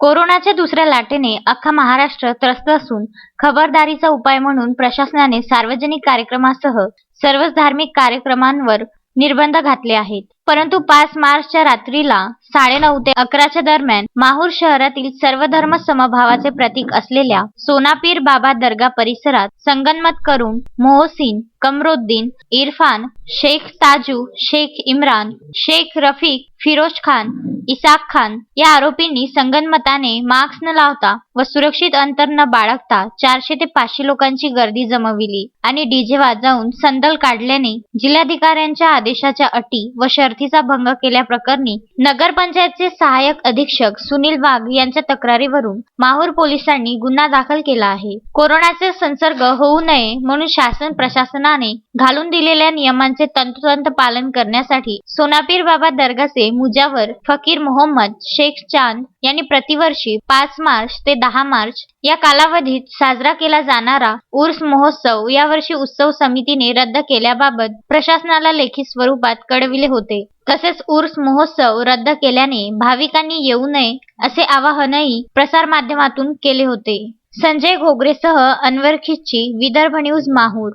कोरोनाच्या दुसऱ्या लाटेने अख्खा महाराष्ट्र त्रस्त असून खबरदारीचा उपाय म्हणून प्रशासनाने सार्वजनिक कार्यक्रमासह सर्वच धार्मिक कार्यक्रमांवर निर्बंध घातले आहेत. परंतु पाच मार्चच्या रात्रीला साडेनऊ ते अकराच्या दरम्यान माहूर शहरातील सर्व धर्म समभावाचे प्रतीक असलेल्या सोनापीर बाबा दर्गा परिसरात संगनमत करून मोहसिन कमरोद्दीन इरफान शेख ताजू शेख इम्रान शेख रफीक फिरोज खान इसाक खान या आरोपींनी संगनमताने मास्क न लावता व सुरक्षित अंतर न बाळगता चारशे ते पाचशे लोकांची गर्दी जमविली आणि डीजे वाजवून संदल काढल्याने जिल्हाधिकाऱ्यांच्या आदेशाच्या अटी व शर्थीचा भंग केल्याप्रकरणी नगरपंचायतचे सहाय्यक अधीक्षक सुनील वाघ यांच्या तक्रारीवरून माहूर पोलिसांनी गुन्हा दाखल केला आहे. कोरोनाचे संसर्ग होऊ नये म्हणून शासन प्रशासनाने घालून दिलेल्या नियमांचे तंतोतंत पालन करण्यासाठी सोनापीर बाबा दर्गाचे मुजावर फकीर मोहम्मद शेख चांद यांनी प्रतिवर्षी पाच मार्च ते दहा मार्च या कालावधीत साजरा केला जाणारा उर्स महोत्सव यावर्षी उत्सव समितीने रद्द केल्याबाबत प्रशासनाला लेखी स्वरूपात कळविले होते. तसेच उर्स महोत्सव रद्द केल्याने भाविकांनी येऊ नये असे आवाहनही प्रसारमाध्यमातून केले होते. संजय घोगरेसह अनवर खिच्ची विदर्भ न्यूज माहूर.